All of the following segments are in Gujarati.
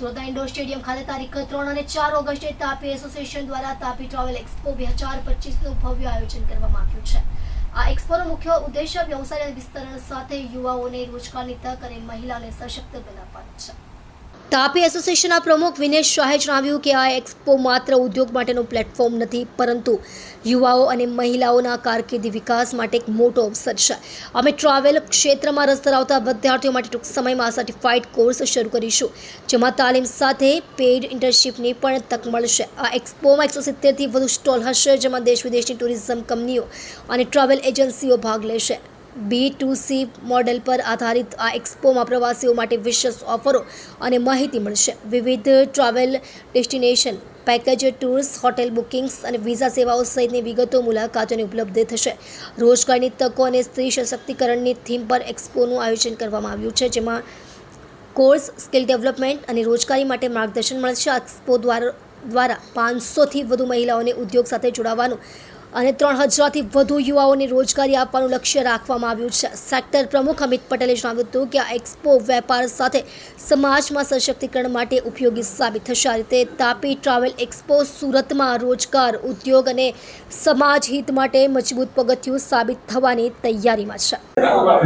સુરતના ઇન્ડોર સ્ટેડિયમ ખાતે તારીખ ત્રણ અને ચાર ઓગસ્ટે તાપી એસોસિએશન દ્વારા તાપી ટ્રાવેલ એક્સપો બે હજાર પચીસનું ભવ્ય આયોજન કરવામાં આવ્યું છે. આ એક્સપોનો મુખ્ય ઉદ્દેશ્ય વ્યવસાય વિસ્તરણ સાથે યુવાઓને રોજગારની તક અને મહિલાને સશક્ત બનાવવાનો છે. તાપી એસોસિએશનના પ્રમુખ વિનેશ શાહે જણાવ્યું કે આ એક્સપો માત્ર ઉદ્યોગ માટેનું પ્લેટફોર્મ નથી, પરંતુ યુવાઓ અને મહિલાઓના કારકિર્દી વિકાસ માટે એક મોટો અવસર છે. અમે ટ્રાવેલ ક્ષેત્રમાં રસ ધરાવતા વિદ્યાર્થીઓ માટે ટૂંક સમયમાં સર્ટિફાઇડ કોર્સ શરૂ કરીશું, જેમાં તાલીમ સાથે પેઇડ ઇન્ટર્નશીપની પણ તક મળશે. આ એક્સપોમાં એકસો સિત્તેરથી વધુ સ્ટોલ હશે, જેમાં દેશ વિદેશની ટુરિઝમ કંપનીઓ અને ટ્રાવેલ એજન્સીઓ ભાગ લેશે. બી ટુ સી મોડેલ પર આધારિત આ એક્સપોમાં પ્રવાસીઓ માટે વિશેષ ઓફરો અને માહિતી મળશે. વિવિધ travel destination, package tours, hotel bookings અને વિઝા સેવાઓ સહિતની વિગતો મુલાકાતોને ઉપલબ્ધ થશે. રોજગારની તકો અને સ્ત્રી સશક્તિકરણની થીમ પર એક્સપોનું આયોજન કરવામાં આવ્યું છે, જેમાં કોર્સ, સ્કિલ ડેવલપમેન્ટ અને રોજગારી માટે માર્ગદર્શન મળશે. આ એક્સપો દ્વારા દ્વારા પાંચસોથી વધુ મહિલાઓને ઉદ્યોગ સાથે જોડાવાનું અને ત્રણ હજારથી વધુ યુવાઓને રોજગારી આપવાનું લક્ષ્ય રાખવામાં આવ્યું છે. સેક્ટર પ્રમુખ અમિત પટેલે જણાવ્યું હતું કે આ એક્સપો વેપાર સાથે સમાજમાં સશક્તિકરણ માટે ઉપયોગી સાબિત થશે. આ રીતે તાપી ટ્રાવેલ એક્સપો સુરતમાં રોજગાર, ઉદ્યોગ અને સમાજ હિત માટે મજબૂત પગથિયું સાબિત થવાની તૈયારીમાં છે.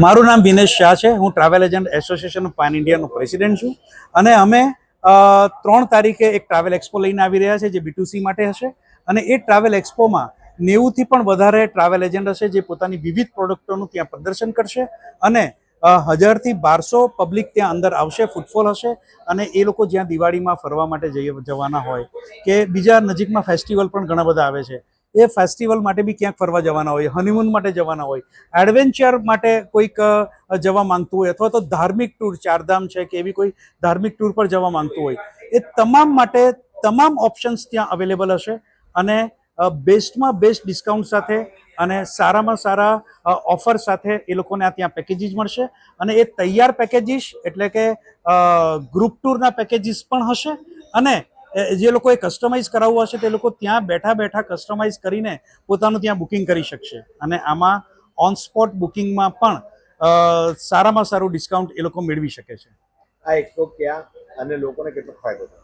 મારું નામ વિનેશ શાહ છે. હું travel agent association of pan ઇન્ડિયાનો president છું અને અમે ત્રણ તારીખે એક ટ્રાવેલ એક્સપો લઈને આવી રહ્યા છે જે બીટુસી માટે હશે. અને એ ટ્રાવેલ એક્સપોમાં નેવુંથી પણ વધારે ટ્રાવેલ એજન્ટ હશે જે પોતાની વિવિધ પ્રોડક્ટોનું ત્યાં પ્રદર્શન કરશે અને હજારથી બારસો પબ્લિક ત્યાં અંદર આવશે ફૂટફોલ હશે અને એ લોકો જ્યાં દિવાળીમાં ફરવા માટે જઈ, જવાના હોય કે બીજા નજીકમાં ફેસ્ટિવલ પણ ઘણા બધા આવે છે. એ ફેસ્ટિવલ માટે બી ક્યાંક ફરવા જવાના હોય હનીમૂન માટે જવાના હોય એડવેન્ચર માટે કોઈક જવા માંગતું હોય અથવા તો ધાર્મિક ટૂર ચારધામ છે કે એવી કોઈ ધાર્મિક ટૂર પર જવા માંગતું હોય, એ તમામ માટે તમામ ઓપ્શન્સ ત્યાં અવેલેબલ હશે અને બેસ્ટમાં બેસ્ટ ડિસ્કાઉન્ટ સાથે અને સારામાં સારા ઓફર સાથે એ લોકોને આ ત્યાં પેકેજીસ મળશે. અને એ તૈયાર પેકેજીસ એટલે કે ગ્રુપ ટૂરના પેકેજીસ પણ હશે. અને જે લોકોએ કસ્ટમાઇઝ કરાવવું હશે તે લોકો ત્યાં બેઠા બેઠા કસ્ટમાઇઝ કરીને પોતાનું ત્યાં બુકિંગ કરી શકશે. અને આમાં ઓન સ્પોટ બુકિંગમાં પણ સારામાં સારું ડિસ્કાઉન્ટ એ લોકો મેળવી શકે છે. આ એક્સપો ક્યાં અને લોકોને કેટલો ફાયદો થાય?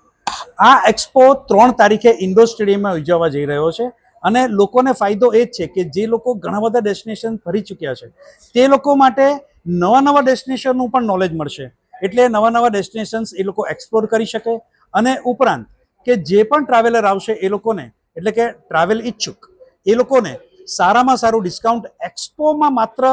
આ એક્સપો ત્રણ તારીખે ઇન્ડોર સ્ટેડિયમમાં યોજાવા જઈ રહ્યો છે અને લોકોને ફાયદો એ જ છે કે જે લોકો ઘણા બધા ડેસ્ટિનેશન ફરી ચૂક્યા છે, તે લોકો માટે નવા નવા ડેસ્ટિનેશનનું પણ નોલેજ મળશે. એટલે નવા નવા ડેસ્ટિનેશન્સ એ લોકો એક્સપ્લોર કરી શકે અને ઉપરાંત કે જે પણ ટ્રાવેલર આવશે એ લોકોને, એટલે કે ટ્રાવેલ ઈચ્છુક, એ લોકોને સારામાં સારું ડિસ્કાઉન્ટ એક્સપોમાં માત્ર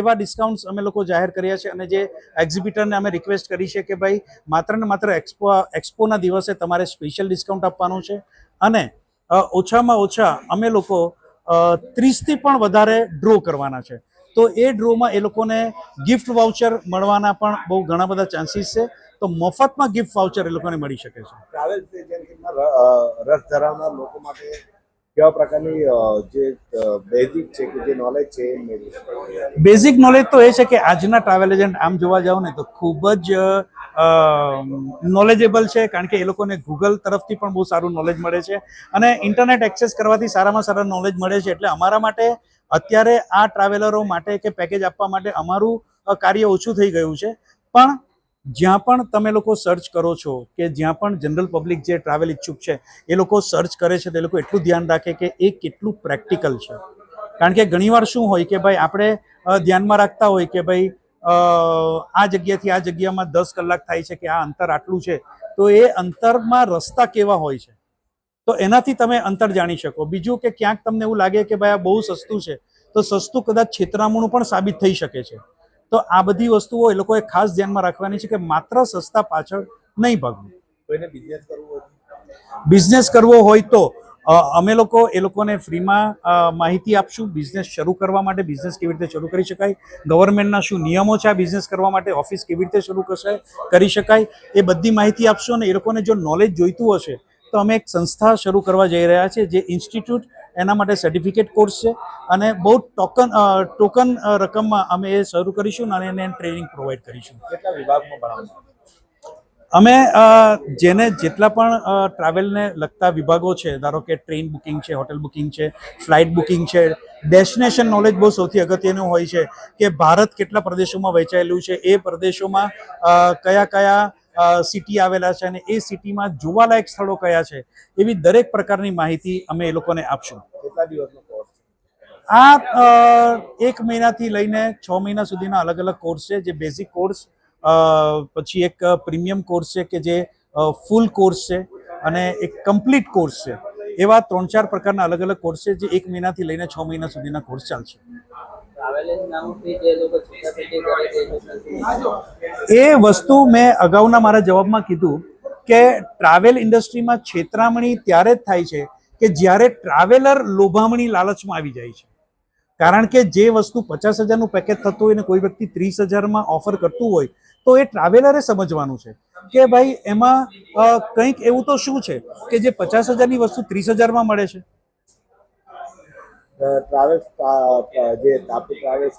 એવા ડિસ્કાઉન્ટ્સ અમે લોકો જાહેર કર્યા છે અને જે એક્ઝિબિટરને અમે રિક્વેસ્ટ કરી છે કે ભાઈ માત્ર ને માત્ર એક્સપો એક્સપોના દિવસે તમારે સ્પેશિયલ ડિસ્કાઉન્ટ આપવાનું છે. અને ઓછામાં ઓછા અમે લોકો ત્રીસથી પણ વધારે ડ્રો કરવાના છે. તો એ ડ્રોમાં એ લોકોને ગિફ્ટ વાઉચર મળવાના પણ બહુ ઘણા બધા ચાન્સીસ છે. તો મફતમાં ગિફ્ટ વાઉચર એ લોકોને મળી શકે છે. ટ્રાવેલ એજન્સીમાં રસ ધરાવનાર લોકો માટે કેવા પ્રકારની જે બેઝિક છે કે જે નોલેજ છે બેઝિક નોલેજ તો એ છે કે આજના ટ્રાવેલ એજન્ટ આમ જોવા જાવ ને તો ખૂબ જ નોલેજેબલ છે કારણ કે એ લોકોને ગૂગલ તરફથી પણ બહુ સારું નોલેજ મળે છે અને ઇન્ટરનેટ એક્સેસ કરવાથી સારામાં સારા નોલેજ મળે છે એટલે અમારા માટે અત્યારે આ ટ્રાવેલરો માટે કે પેકેજ આપવા માટે અમારું કાર્ય ઓછું થઈ ગયું છે. પણ જ્યાં પણ તમે લોકો સર્ચ કરો છો કે જ્યાં પણ જનરલ પબ્લિક જે ટ્રાવેલ ઈચ્છુક છે, એ લોકો સર્ચ કરે છે, તે લોકો એટલું ધ્યાન રાખે કે એ કેટલું પ્રેક્ટિકલ છે. કારણ કે ઘણીવાર શું હોય કે ભાઈ આપણે ધ્યાનમાં રાખતા હોય કે ભાઈ આ જગ્યાથી આ જગ્યામાં દસ કલાક થાય છે કે આ અંતર આટલું છે, તો એ અંતરમાં રસ્તા કેવા હોય છે? તો એનાથી તમે અંતર જાણી શકો. બીજું કે ક્યાંક તમને એવું લાગે કે ભાઈ આ બહુ સસ્તું છે, તો સસ્તું કદાચ છેતરામણું પણ સાબિત થઈ શકે છે. તો આ બધી વસ્તુઓ એ લોકોએ ખાસ ધ્યાનમાં રાખવાની છે કે માત્ર સસ્તા પાછળ નહીં ભાગવું. કોઈને બિઝનેસ કરવો બિઝનેસ કરવો હોય તો અમે લોકો એ લોકોને ફ્રીમાં માહિતી આપશું. બિઝનેસ શરૂ કરવા માટે બિઝનેસ કેવી રીતે શરૂ કરી શકાય? ગવર્મેન્ટના શું નિયમો છે આ બિઝનેસ કરવા માટે? ઓફિસ કેવી રીતે શરૂ કરશે કરી શકાય? એ બધી માહિતી આપશું અને એ લોકોને જો નોલેજ જોઈતું હશે તો અમે એક સંસ્થા શરૂ કરવા જઈ રહ્યા છે જે ઇન્સ્ટિટ્યૂટ એના માટે સર્ટિફિકેટ કોર્સ છે અને બહુ ટોકન ટોકન રકમમાં અમે એ શરૂ કરીશું અને એને ટ્રેનિંગ પ્રોવાઈડ કરીશું. કેટલા વિભાગમાં ભણાવવાનું અમે જેને જેટલા પણ ટ્રાવેલને લગતા વિભાગો છે ધારો કે ટ્રેન બુકિંગ છે હોટેલ બુકિંગ છે ફ્લાઇટ બુકિંગ છે ડેસ્ટિનેશન નોલેજ બહુ સૌથી અગત્યનું હોય છે કે ભારત કેટલા પ્રદેશોમાં વહેંચાયેલું છે એ પ્રદેશોમાં કયા કયા સિટી આવેલા છે અને એ સિટીમાં જોવાલાયક સ્થળો કયા છે એવી દરેક પ્રકારની માહિતી અમે એ લોકોને આપશું. કેટલા દિવસનો કોર્સ આ એક મહિનાથી લઈને છ મહિના સુધીના અલગ અલગ કોર્સ છે. જે બેઝિક કોર્સ પછી એક પ્રીમિયમ કોર્સ છે કે જે ફૂલ કોર્સ છે અને એક કમ્પ્લીટ કોર્સ છે. એવા ત્રણ ચાર પ્રકારના અલગ અલગ કોર્સ છે જે એક મહિનાથી લઈને છ મહિના સુધીના કોર્સ ચાલશે. એ વસ્તુ મેં અગાઉના મારા જવાબમાં કીધું કે ટ્રાવેલ ઇન્ડસ્ટ્રીમાં છેતરામણી ત્યારે જ થાય છે કે જ્યારે ટ્રાવેલર લોભામણી લાલચમાં આવી જાય છે. કારણ કે જે વસ્તુ પચાસ હજારનું પેકેજ થતું હોય ને કોઈ વ્યક્તિ ત્રીસ હજારમાં ઓફર કરતું હોય, તો એ ટ્રાવેલરે સમજવાનું છે કે ભાઈ એમાં કંઈક એવું તો શું છે કે જે પચાસ હજારની વસ્તુ ત્રીસ હજારમાં મળે છે? ટ્રાવેલ્સ જે તાપી ટ્રાવેલ્સ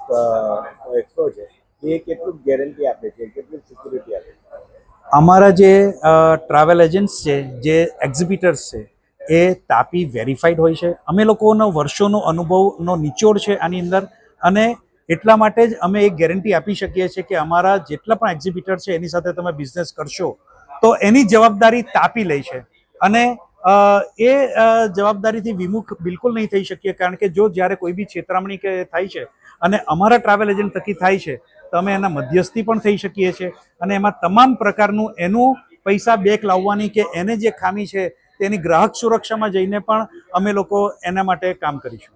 એક્સપો છે, એ કેટલું ગેરંટી આપે છે, કેટલું સિક્યુરિટી આપે છે? અમારા જે ટ્રાવેલ એજન્ટ્સ છે, જે એક્ઝિબિટર્સ છે, એ તાપી વેરીફાઈડ હોય છે. અમે લોકોનો વર્ષોનો અનુભવનો નિચોડ છે આની અંદર અને એટલા માટે જ અમે એક ગેરંટી આપી શકીએ છીએ કે અમારા જેટલા પણ એક્ઝિબિટર છે, એની સાથે તમે બિઝનેસ કરશો, તો એની જવાબદારી તાપી લે છે. અને એ જવાબદારીથી વિમુખ બિલકુલ નહીં થઈ શકીએ, કારણ કે જો જ્યારે કોઈ બી છેતરામણી કે થાય છે અને અમારા ટ્રાવેલ એજન્ટ થકી થાય છે, તો અમે એના મધ્યસ્થી પણ થઈ શકીએ છીએ અને એમાં તમામ પ્રકારનું એનું પૈસા બેક લાવવાની કે એને જે ખામી છે તેની ગ્રાહક સુરક્ષામાં જઈને પણ અમે લોકો એના માટે કામ કરીશું.